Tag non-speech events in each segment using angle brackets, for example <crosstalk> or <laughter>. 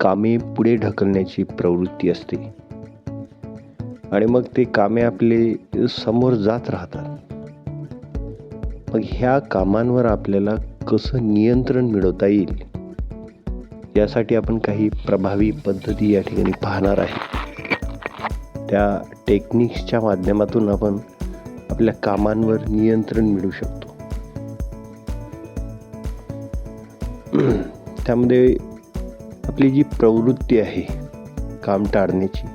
कामे पुढे ढकलण्याची प्रवृत्ती असते. आणि मग ते कामे आपले समोर जात राहतात. मग ह्या कामांवर आपल्याला कसं नियंत्रण मिळवता येईल यासाठी आपण काही प्रभावी पद्धती या ठिकाणी पाहणार आहे. त्या टेक्निक्सच्या माध्यमातून आपण आपल्या कामांवर नियंत्रण मिळवू शकतो. <clears throat> त्यामध्ये आपली जी प्रवृत्ती आहे काम टाळण्याची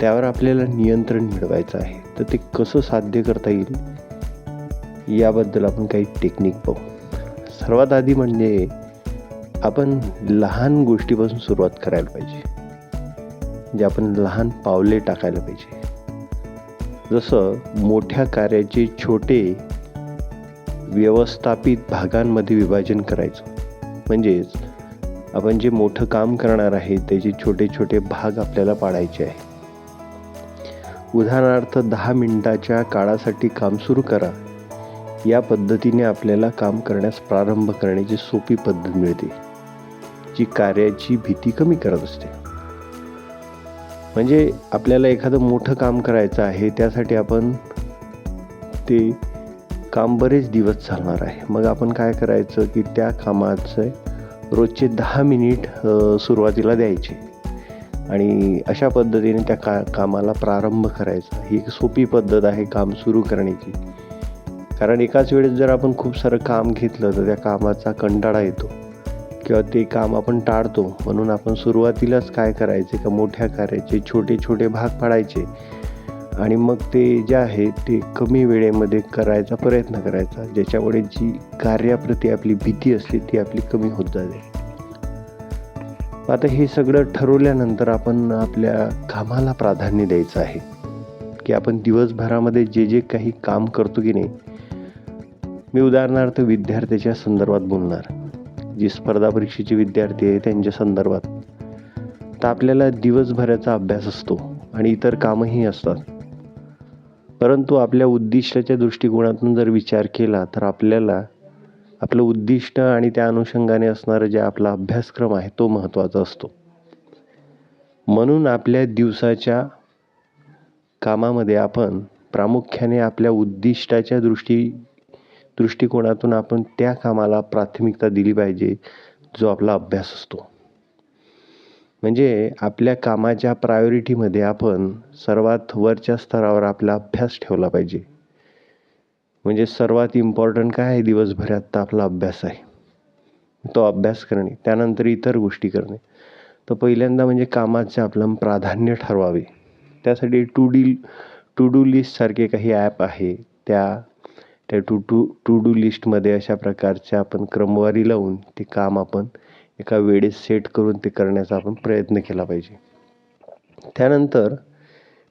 त्यावर आपल्याला नियंत्रण मिळवायचं आहे. तर ते कसं साध्य करता येईल? याबद्दल आपण काही टेक्निक पाहू. सर्वात आधी म्हणजे आपण लहान गोष्टीपासून सुरुवात करायला पाहिजे. म्हणजे आपण लहान पावले टाकायला पाहिजे. जसं मोठ्या कार्याचे छोटे व्यवस्थापित भागांमध्ये विभाजन करायचं. म्हणजेच आपण जे मोठं काम करणार आहे त्याचे छोटे छोटे भाग आपल्याला पाडायचे आहे. उदाहरणार्थ दहा मिनिटाच्या काळासाठी काम सुरू करा. या पद्धतीने आपल्याला काम करण्यास प्रारंभ करण्याची सोपी पद्धत मिळते जी कार्याची भीती कमी करत असते. म्हणजे आपल्याला एखादं मोठं काम करायचं आहे त्यासाठी आपण ते काम बरेच दिवस चालणार आहे. मग आपण काय करायचं की त्या कामाचं रोजचे दहा मिनिट सुरुवातीला द्यायचे. आणि अशा पद्धतीने त्या का कामाला प्रारंभ करायचा. ही एक सोपी पद्धत आहे काम सुरू करण्याची. कारण एकाच वेळेस जर आपण खूप सारं काम घेतलं तर त्या कामाचा कंटाळा येतो. किंवा ते काम आपण टाळतो. म्हणून आपण सुरुवातीलाच काय करायचे? का मोठ्या कार्याचे छोटे छोटे भाग पाडायचे? आणि मग ते जे आहे ते कमी वेळेमध्ये करायचा प्रयत्न करायचा ज्याच्यामुळे जी कार्याप्रती आपली भीती असते ती आपली कमी होत जाते. आता हे सगळं ठरवल्यानंतर आपण आपल्या कामाला प्राधान्य द्यायचं आहे. की आपण दिवसभरामध्ये जे जे काही काम करतो की नाही मी उदाहरणार्थ विद्यार्थ्याच्या संदर्भात बोलणार. जी स्पर्धा परीक्षेचे विद्यार्थी आहे त्यांच्या संदर्भात. तर आपल्याला दिवसभराचा अभ्यास असतो आणि इतर कामही असतात. परंतु आपल्या उद्दिष्टाच्या दृष्टिकोनातून जर विचार केला तर आपल्याला आपलं उद्दिष्ट आणि त्या अनुषंगाने असणारं जे आपला अभ्यासक्रम आहे तो महत्त्वाचा असतो. म्हणून आपल्या दिवसाच्या कामामध्ये आपण प्रामुख्याने आपल्या उद्दिष्टाच्या दृष्टी दृष्टिकोनातून आपण त्या कामाला प्राथमिकता दिली पाहिजे जो आपला अभ्यास असतो. म्हणजे आपल्या कामाच्या प्रायोरिटीमध्ये आपण सर्वात वरच्या स्तरावर आपला अभ्यास ठेवला पाहिजे. म्हणजे सर्वात इम्पॉर्टंट काय आहे दिवसभरात तर आपला अभ्यास आहे? तो अभ्यास करणे त्यानंतर इतर गोष्टी करणे. तर पहिल्यांदा म्हणजे कामाचे आपलं प्राधान्य ठरवावे. त्यासाठी टू डी टू डू लिस्टसारखे काही ॲप आहे. त्या त्या टू टू टू डू लिस्टमध्ये अशा प्रकारच्या आपण क्रमवारी लावून ते काम आपण एका वेळेस सेट करून ते करण्याचा आपण प्रयत्न केला पाहिजे. त्यानंतर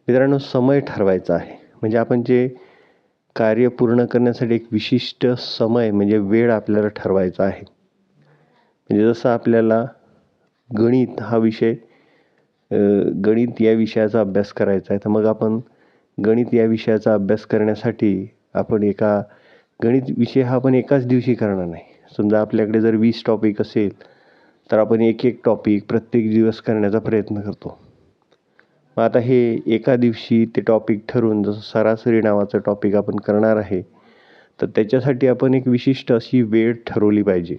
मित्रांनो समय ठरवायचा आहे. म्हणजे आपण जे कार्य पूर्ण करण्यासाठी एक विशिष्ट समय म्हणजे वेळ आपल्याला ठरवायचा आहे. म्हणजे जसं आपल्याला गणित हा विषय गणित या विषयाचा अभ्यास करायचा आहे तर मग आपण गणित या विषयाचा अभ्यास करण्यासाठी आपण एका गणित विषय हा आपण एकाच दिवशी करणार नाही. समजा आपल्याकडे जर वीस टॉपिक असेल तर आपण एक एक टॉपिक प्रत्येक दिवस करण्याचा प्रयत्न करतो. मग आता हे एका दिवशी ते टॉपिक ठरवून जसं सरासरी नावाचं टॉपिक आपण करणार आहे तर त्याच्यासाठी आपण एक विशिष्ट अशी वेळ ठरवली पाहिजे.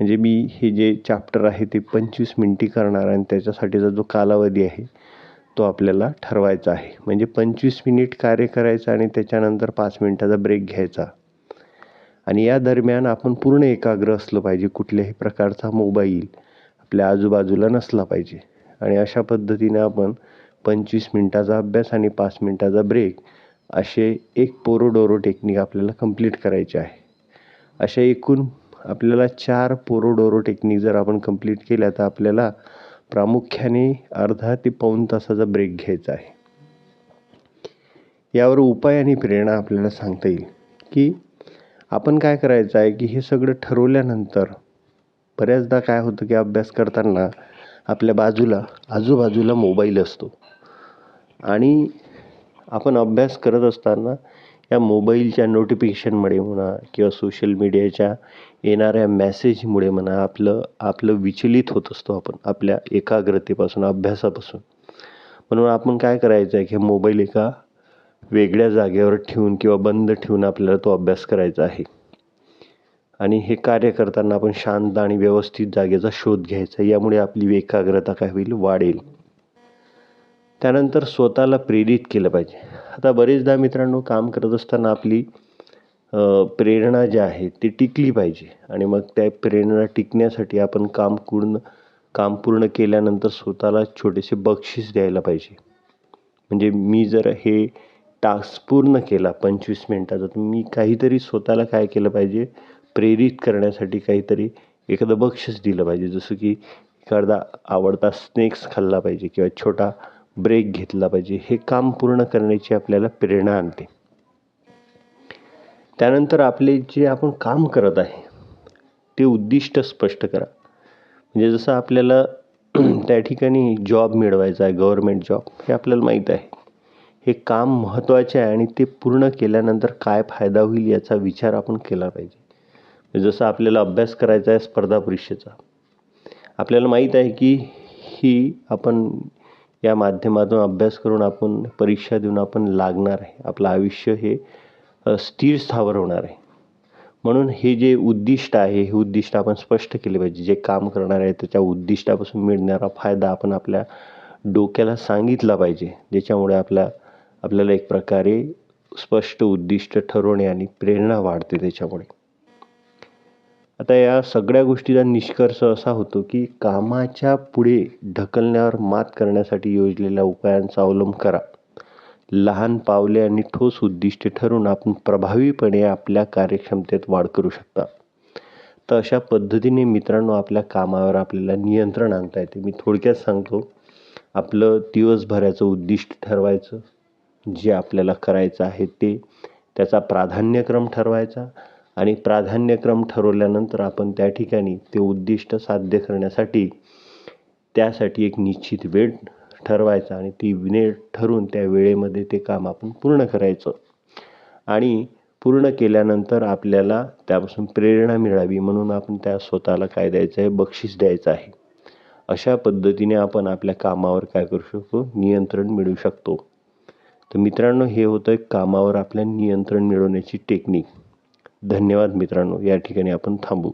म्हणजे मी हे जे चॅप्टर आहे ते पंचवीस मिनटी करणार आणि त्याच्यासाठीचा जो कालावधी आहे तो आपल्याला ठरवायचा आहे. म्हणजे पंचवीस मिनिट कार्य करायचं आणि त्याच्यानंतर पाच मिनटाचा ब्रेक घ्यायचा. आणि या दरम्यान आपण पूर्ण एकाग्र असलं पाहिजे कुठल्याही प्रकारचा मोबाईल आपल्या आजूबाजूला नसला पाहिजे. आणि अशा पद्धतीने आपण पंचवीस मिनटाचा अभ्यास आणि पाच मिनटाचा ब्रेक असे एक पोरोडोरो टेक्निक आपल्याला कंप्लीट करायचे आहे. अशा एकूण आपल्याला चार पोरोडोरो टेक्निक जर आपण कंप्लीट केल्या तर आपल्याला प्रामुख्याने अर्धा ते पाऊण तासाचा ब्रेक घ्यायचा आहे. यावर उपाय आणि प्रेरणा आपल्याला सांगता येईल की आपण काय करायचं आहे की हे सगळं ठरवल्यानंतर बऱ्याचदा काय होतं की अभ्यास करताना आपल्या बाजूला आजूबाजूला मोबाईल असतो. आणि आपण अभ्यास करत असताना या मोबाईलच्या नोटिफिकेशनमुळे म्हणा किंवा सोशल मीडियाच्या येणाऱ्या मॅसेजमुळे म्हणा आपलं आपलं विचलित होत असतो आपण आपल्या एकाग्रतेपासून अभ्यासापासून. म्हणून आपण काय करायचं आहे की मोबाईल एका वेगळ्या जागेवर ठेवून किंवा बंद ठेवून आपल्याला तो अभ्यास करायचा आहे. आणि हे कार्य करताना आपण शांत आणि व्यवस्थित जागेचा शोध घ्यायचा यामुळे आपली एकाग्रता काय होईल? वाढेल. त्यानंतर स्वतःला प्रेरित केलं पाहिजे. आता बरेचदा मित्रांनो काम करत असताना आपली प्रेरणा जी आहे ती टिकली पाहिजे. आणि मग त्या प्रेरणा टिकण्यासाठी आपण काम पूर्ण काम पूर्ण केल्यानंतर स्वतःला छोटेसे बक्षीस द्यायला पाहिजे. म्हणजे मी जर हे टास्क पूर्ण केला पंचवीस मिनटाचा तर मी काहीतरी स्वतःला काय केलं पाहिजे? प्रेरित करण्यासाठी काहीतरी एखादं बक्षीस दिलं पाहिजे. जसं की एखादा आवडता स्नेक्स खाल्ला पाहिजे किंवा छोटा ब्रेक घेतला पाहिजे. हे काम पूर्ण करण्याची आपल्याला प्रेरणा आणते. त्यानंतर आपले जे आपण काम करत आहे ते उद्दिष्ट स्पष्ट करा. म्हणजे जसं आपल्याला <clears throat> त्या ठिकाणी जॉब मिळवायचा आहे गव्हर्मेंट जॉब हे आपल्याला माहीत आहे. हे काम महत्त्वाचे आहे आणि ते पूर्ण केल्यानंतर काय फायदा होईल याचा विचार आपण केला पाहिजे. जसं आपल्याला अभ्यास करायचा आहे स्पर्धा परीक्षेचा. आपल्याला माहीत आहे की ही आपण या माध्यमातून अभ्यास करून आपण परीक्षा देऊन आपण लागणार आहे. आपलं आयुष्य हे स्थिर स्थावर होणार आहे. म्हणून हे जे उद्दिष्ट आहे हे उद्दिष्ट आपण स्पष्ट केले पाहिजे. जे काम करणार आहे त्याच्या उद्दिष्टापासून मिळणारा फायदा आपण आपल्या डोक्याला सांगितला पाहिजे. ज्याच्यामुळे आपल्या आपल्याला एक प्रकारे स्पष्ट उद्दिष्ट ठरवणे आणि प्रेरणा वाढते त्याच्यामुळे. आता या सगळ्या गोष्टीचा निष्कर्ष असा होतो की कामाच्या पुढे ढकलण्यावर मात करण्यासाठी योजलेल्या उपायांचा अवलंब करा. लहान पावले आणि ठोस उद्दिष्टे ठरवून आपण प्रभावीपणे आपल्या कार्यक्षमतेत वाढ करू शकता. तर अशा पद्धतीने मित्रांनो आपल्या कामावर आपल्याला नियंत्रण आणता येते. मी थोडक्यात सांगतो आपलं दिवसभराचं उद्दिष्ट ठरवायचं जे आपल्याला करायचं आहे ते. त्याचा प्राधान्यक्रम ठरवायचा आणि प्राधान्यक्रम ठरवल्यानंतर आपण त्या ठिकाणी ते उद्दिष्ट साध्य करण्यासाठी त्यासाठी एक निश्चित वेळ ठरवायचा आणि ती वेळ ठरून त्या वेळेमध्ये ते काम आपण पूर्ण करायचं. आणि पूर्ण केल्यानंतर आपल्याला त्यापासून प्रेरणा मिळावी म्हणून आपण त्या स्वतःला काय द्यायचं आहे? बक्षीस द्यायचं आहे. अशा पद्धतीने आपण आपल्या कामावर काय करू शकतो? नियंत्रण मिळवू शकतो. तर मित्रांनो हे होतं कामावर आपल्या नियंत्रण मिळवण्याची टेक्निक. धन्यवाद मित्रांनो. या ठिकाणी आपण थांबू.